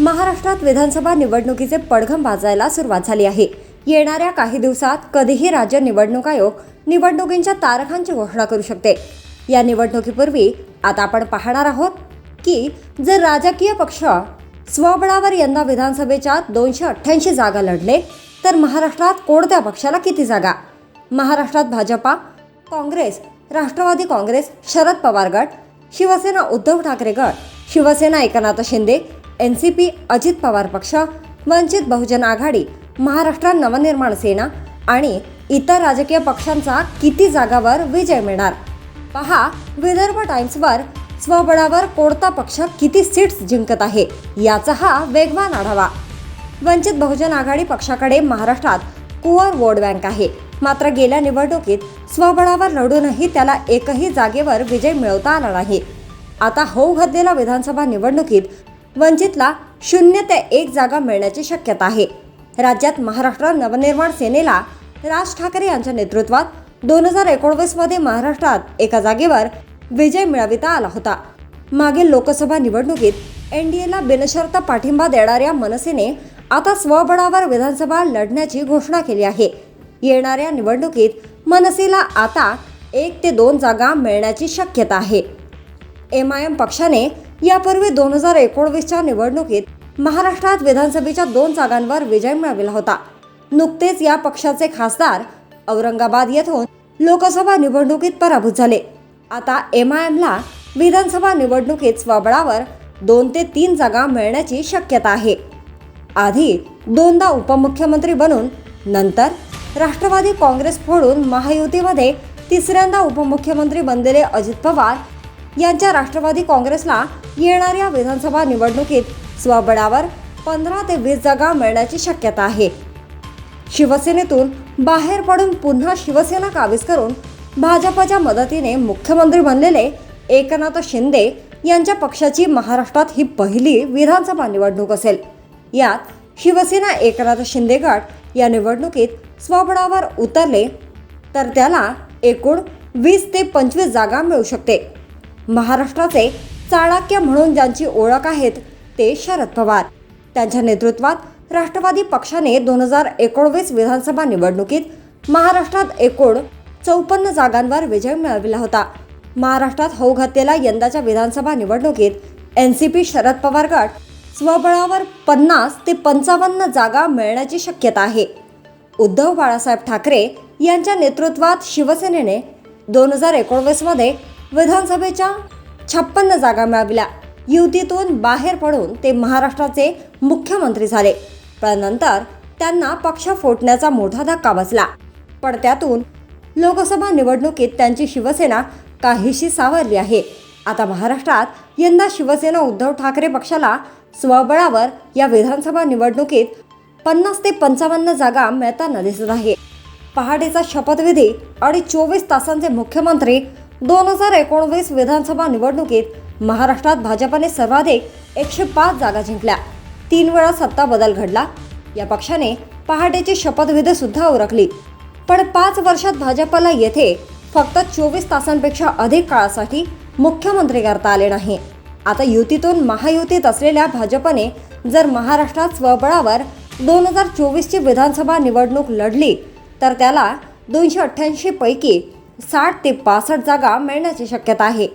महाराष्ट्रात विधानसभा निवडणुकीचे पडघम वाजायला सुरुवात झाली आहे. येणाऱ्या काही दिवसात कधीही राज्य निवडणूक आयोग निवडणुकींच्या तारखांची घोषणा करू शकते. या निवडणुकीपूर्वी आता आपण पाहणार आहोत की जर राजकीय पक्ष स्वबळावर यंदा विधानसभेच्या दोनशे अठ्ठ्याऐंशी जागा लढले तर महाराष्ट्रात कोणत्या पक्षाला किती जागा? महाराष्ट्रात भाजपा काँग्रेस राष्ट्रवादी काँग्रेस शरद पवार गट शिवसेना उद्धव ठाकरे गट Shivsena Eknath Shinde N C P Ajit Pawar पक्ष वंचित बहुजन आघाडी महाराष्ट्र नवनिर्माण सेना आणि इतर राजकीय पक्षांचा किती जागावर विजय मिळणार? पहा विदर्भ टाइम्सवर स्वबळावर कोणता पक्ष किती सीट्स जिंकत आहे याचा हा वेगवान आढावा. वंचित बहुजन आघाडी पक्षाकडे महाराष्ट्रात कुवर वोट बँक आहे. मात्र गेल्या निवडणुकीत स्वबळावर लढूनही त्याला एकही जागेवर विजय मिळवता आला नाही. आता होऊ घातलेल्या विधानसभा निवडणुकीत वंचितला शून्य ते एक जागा मिळण्याची शक्यता आहे. राज्यात महाराष्ट्र नवनिर्माण सेनेला राज ठाकरे यांच्या नेतृत्वात दोन हजार एकोणवीसमध्ये महाराष्ट्रात एका जागेवर विजय मिळविता आला होता. मागील लोकसभा निवडणुकीत एन डी एला बिनशर्त पाठिंबा देणाऱ्या मनसेने आता स्वबळावर विधानसभा लढण्याची घोषणा केली आहे. येणाऱ्या निवडणुकीत मनसेला आता एक ते दोन जागा मिळण्याची शक्यता आहे. एम आय एम पक्षाने यापूर्वी दोन हजार एकोणवीसच्या निवडणुकीत महाराष्ट्रात विधानसभेच्या दोन जागांवर विजय मिळविला होता. नुकतेच या पक्षाचे खासदार औरंगाबाद येथून लोकसभा निवडणुकीत पराभूत झाले. आता एम आय एमला विधानसभा निवडणुकीत स्वबळावर दोन ते तीन जागा मिळण्याची शक्यता आहे. आधी दोनदा उपमुख्यमंत्री बनून नंतर राष्ट्रवादी काँग्रेस फोडून महायुतीमध्ये तिसऱ्यांदा उपमुख्यमंत्री बनलेले अजित पवार यांच्या राष्ट्रवादी काँग्रेसला येणाऱ्या विधानसभा निवडणुकीत स्वबळावर पंधरा ते वीस जागा मिळण्याची शक्यता आहे. शिवसेनेतून बाहेर पडून पुन्हा शिवसेना काबीज करून भाजपच्या मदतीने मुख्यमंत्री बनलेले एकनाथ शिंदे यांच्या पक्षाची महाराष्ट्रात ही पहिली विधानसभा निवडणूक असेल. यात शिवसेना एकनाथ शिंदे गट या निवडणुकीत स्वबळावर उतरले तर त्याला एकूण वीस ते पंचवीस जागा मिळू शकते. महाराष्ट्राचे चाणक्य म्हणून ज्यांची ओळख आहेत ते शरद पवार. त्यांच्या नेतृत्वात राष्ट्रवादी पक्षाने दोन हजार एकोणवीस विधानसभा निवडणुकीत महाराष्ट्रात एकूण चौपन्न जागांवर विजय मिळविला होता. महाराष्ट्रात होऊ घातलेल्या यंदाच्या विधानसभा निवडणुकीत N C P Sharad Pawar गट स्वबळावर पन्नास ते पंचावन्न जागा मिळण्याची शक्यता आहे. उद्धव बाळासाहेब ठाकरे यांच्या नेतृत्वात शिवसेनेने दोन हजार एकोणवीसमध्ये विधानसभेच्या छप्पन्न जागा मिळविल्या. युतीतून बाहेर पडून ते महाराष्ट्राचे मुख्यमंत्री झाले. पण नंतर त्यांना पक्ष फोडण्याचा मोठा धक्का बसला. पण त्यातून लोकसभा निवडणुकीत त्यांची शिवसेना काहीशी सावरली आहे. आता महाराष्ट्रात यंदा शिवसेना उद्धव ठाकरे पक्षाला स्वबळावर या विधानसभा निवडणुकीत पन्नास ते पंचावन्न जागा मिळताना दिसत आहे. पहाटेचा शपथविधी आणि चोवीस तासांचे मुख्यमंत्री दोन हजार एकोणवीस विधानसभा निवडणुकीत महाराष्ट्रात भाजपाने सर्वाधिक एकशे पाच जागा जिंकल्या. तीन वेळा सत्ता बदल घडला. या पक्षाने पहाटेची शपथविधी सुद्धा उरकली. पण पाच वर्षात भाजपला येथे फक्त चोवीस तासांपेक्षा अधिक काळासाठी मुख्यमंत्री करता आले नाही. आता युतीतून महायुतीत असलेल्या भाजपने जर महाराष्ट्रात स्वबळावर दोन हजार चोवीसची विधानसभा निवडणूक लढली तर त्याला दोनशे अठ्ठ्याऐंशी पैकी साठ ते पासष्ट जागा मिळण्याची शक्यता आहे.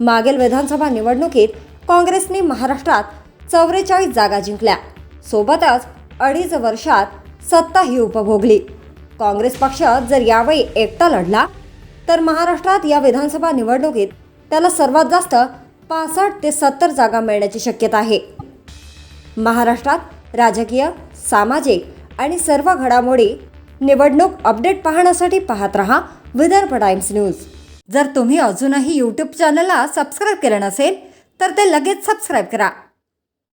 मागील विधानसभा निवडणुकीत काँग्रेसने महाराष्ट्रात चौवेचाळीस जागा जिंकल्या. सोबतच अडीच वर्षात सत्ताही उपभोगली. काँग्रेस पक्ष जर यावेळी एकटा लढला तर महाराष्ट्रात या विधानसभा निवडणुकीत त्याला सर्वात जास्त पासष्ट ते सत्तर जागा मिळण्याची शक्यता आहे. महाराष्ट्रात राजकीय सामाजिक आणि सर्व घडामोडी निवडणूक अपडेट पाहण्यासाठी पाहत रहा. Vidarbha Times news. जर तुम्ही अजूनही यूट्यूब चॅनलला सबस्क्राईब केलं नसेल तर ते लगेच सबस्क्राईब करा.